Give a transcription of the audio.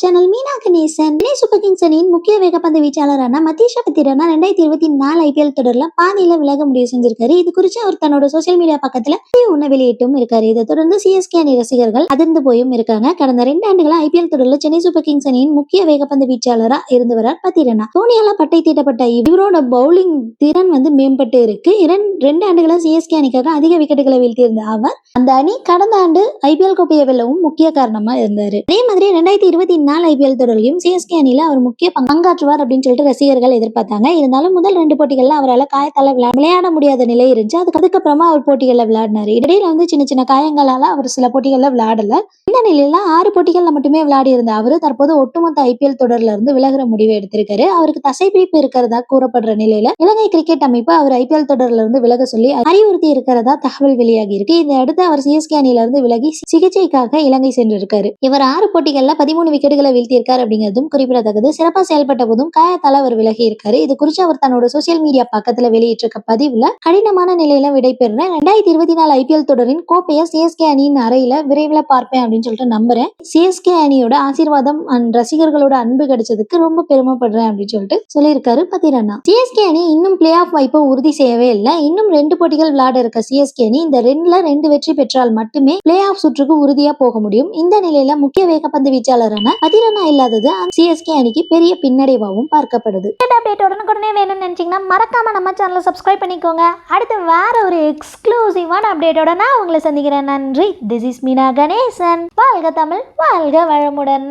Channel Meena Ganesan Chennai Super Kings அணியின் முக்கிய வேகப்பந்து வீச்சாளரான மதீஷா பத்திரனா ரெண்டாயிரத்தி இருபத்தி நாலு ஐபிஎல் தொடர்ல பாதியில விலக முடிவு செஞ்சிருக்காரு. இது குறித்து அவர் தன்னோட சோசியல் மீடியா பக்கத்துல ஒன்னு வெளியிட்டும் இருக்காரு. இதை தொடர்ந்து சிஎஸ்கே அணி ரசிகர்கள் அதிர்ந்து போயும் இருக்காங்க. கடந்த ரெண்டு ஆண்டுகளா ஐபிஎல் தொடர்ல சென்னை சூப்பர் கிங்ஸ் அணியின் முக்கிய வேகப்பந்து வீச்சாளரா இருந்து வரார் பத்திரனா. தோனியால பட்டை தீட்டப்பட்ட இவரோட பவுலிங் திறன் வந்து மேம்பட்டு இருக்கு. இரண் ரெண்டு ஆண்டுகளா சிஎஸ்கே அணிக்காக அதிக விக்கெட்டுகளை வீழ்த்தியிருந்த அவர் அந்த அணி கடந்த ஆண்டு ஐபிஎல் கோப்பையை வெல்லவும் முக்கிய காரணமா இருந்தாரு. அதே மாதிரி ரெண்டாயிரத்தி இருபத்தி நாலு ஐபிஎல் தொடரிலும் சிஎஸ்கே அணியில அவர் முக்கிய பங்காற்றுவார் அப்படின்னு சொல்லிட்டு ரசிகர்கள் எதிர்பார்த்தாங்க. இருந்தாலும் முதல் ரெண்டு போட்டிகள்ல அவரால் காயத்தால விளையா- விளையாட முடியாத நிலை இருந்துச்சு. அதுக்கு அதுக்கப்புறமா அவர் போட்டிகள்ல விளையாடினாரு. இடையில வந்து சின்ன சின்ன காயங்களால அவர் சில போட்டிகள்ல விளையாடல. நிலையில ஆறு போட்டிகள்ல மட்டுமே விளையாடி இருந்த அவரு தற்போது ஒட்டுமொத்த ஐபிஎல் தொடர்ல இருந்து விலகிற முடிவை எடுத்திருக்காரு. அவருக்கு தசைப்பிடிப்பு இருக்கிறதா கூறப்படுற நிலையில இலங்கை கிரிக்கெட் அமைப்பு அவர் ஐபிஎல் தொடர்ல இருந்து விலக சொல்லி அறிவுறுத்தி இருக்கிறதா தகவல் வெளியாகி இருக்கு. இதை அடுத்து அவர் சிஎஸ்கே அணியில இருந்து விலகி சிகிச்சைக்காக இலங்கை சென்றிருக்காரு. இவர் ஆறு போட்டிகள்ல பதிமூணு விக்கெட்டுகளை வீழ்த்தியிருக்காரு அப்படிங்கிறதும் குறிப்பிடத்தக்கது. சிறப்பா செயல்பட்ட போதும் காயத்தால் அவர் விலகி இருக்காரு. இது குறித்து அவர் தன்னோட சோசியல் மீடியா பக்கத்துல வெளியிட்டிருக்க பதிவுல கடினமான நிலையில விடைபெறுற ரெண்டாயிரத்தி இருபத்தி நாலு ஐபிஎல் தொடரின் கோப்பையை சிஎஸ்கே அணியின் அறையில விரைவில் பார்ப்பேன் அப்படின்னு சொல்லிட்டு நம்புறேன். சிஎஸ்கே அணியோட ஆசீர்வாதம் அண்ட் ரசிகர்களோட அன்பு கிடைச்சதுக்கு ரொம்ப பெருமைப்படுறேன் அப்படின்னு சொல்லிட்டு சொல்லியிருக்காரு பத்திரண்ணா சிஎஸ்கே அணி இன்னும் பிளே ஆஃப் வாய்ப்பை உறுதி செய்யவே இல்லை. இன்னும் ரெண்டு போட்டிகள் விளையாட இருக்க சிஎஸ்கே அணி இந்த ரெண்டுல ரெண்டு வெற்றி பெற்றால் மட்டுமே பிளே ஆஃப் சுற்றுக்கு உறுதியா போக முடியும். இந்த நிலையில முக்கிய வேகப்பந்து வீச்சாளரான பத்திரண்ணா இல்லாதது சிஎஸ்கே அணிக்கு பெரிய பின்னடைவாகவும் பார்க்கப்படுது. அப்டேட் உடனுக்குடனே வேணும்னு நினைச்சீங்கன்னா மறக்காமல் நம்ம சேனலை சப்ஸ்கிரைப் பண்ணிக்கோங்க. அடுத்து வேற ஒரு எக்ஸ்க்ளூசிவான அப்டேட்டோட நான் உங்களை சந்திக்கிறேன். நன்றி. This is Meena Ganesan. வாழ்க தமிழ் வாழ்க வளமுடன்.